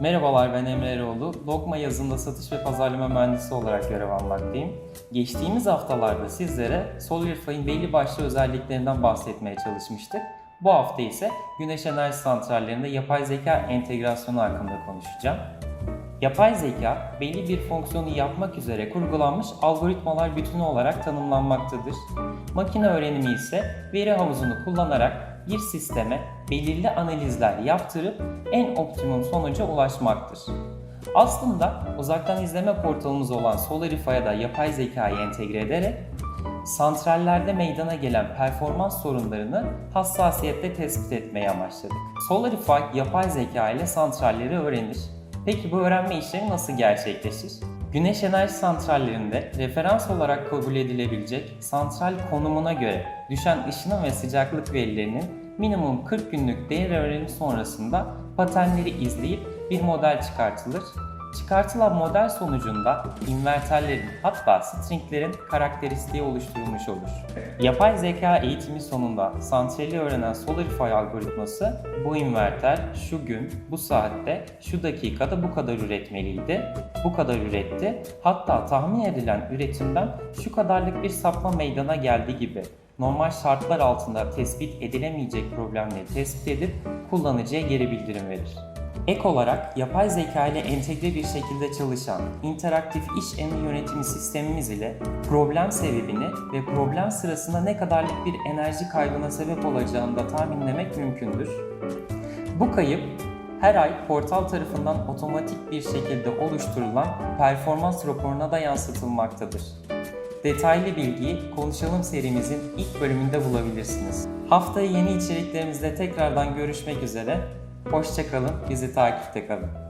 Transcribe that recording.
Merhabalar ben Emre Eroğlu. Lokma yazında satış ve pazarlama mühendisi olarak görev almaktayım. Geçtiğimiz haftalarda sizlere Solarify'in belli başlı özelliklerinden bahsetmeye çalışmıştık. Bu hafta ise güneş enerji santrallerinde yapay zeka entegrasyonu hakkında konuşacağım. Yapay zeka, belli bir fonksiyonu yapmak üzere kurgulanmış algoritmalar bütünü olarak tanımlanmaktadır. Makine öğrenimi ise veri havuzunu kullanarak bir sisteme belirli analizler yaptırıp en optimum sonuca ulaşmaktır. Aslında uzaktan izleme portalımız olan Solarify'a da yapay zekayı entegre ederek santrallerde meydana gelen performans sorunlarını hassasiyetle tespit etmeye amaçladık. Solarify yapay zeka ile santralleri öğrenir. Peki bu öğrenme işlemi nasıl gerçekleşir? Güneş enerji santrallerinde referans olarak kabul edilebilecek santral konumuna göre düşen ışınım ve sıcaklık verilerinin minimum 40 günlük değer öğrenimi sonrasında paternleri izleyip bir model çıkartılır. Çıkartılan model sonucunda inverterlerin hatta stringlerin karakteristiği oluşturulmuş olur. Yapay zeka eğitimi sonunda santrali öğrenen Solarify algoritması bu inverter şu gün, bu saatte, şu dakikada bu kadar üretmeliydi, bu kadar üretti. Hatta tahmin edilen üretimden şu kadarlık bir sapma meydana geldi gibi normal şartlar altında tespit edilemeyecek problemleri tespit edip kullanıcıya geri bildirim verir. Ek olarak yapay zeka ile entegre bir şekilde çalışan interaktif iş emri yönetimi sistemimiz ile problem sebebini ve problem sırasında ne kadarlık bir enerji kaybına sebep olacağını da tahminlemek mümkündür. Bu kayıp her ay portal tarafından otomatik bir şekilde oluşturulan performans raporuna da yansıtılmaktadır. Detaylı bilgiyi Konuşalım serimizin ilk bölümünde bulabilirsiniz. Haftaya yeni içeriklerimizde tekrardan görüşmek üzere. Hoşçakalın, bizi takipte kalın.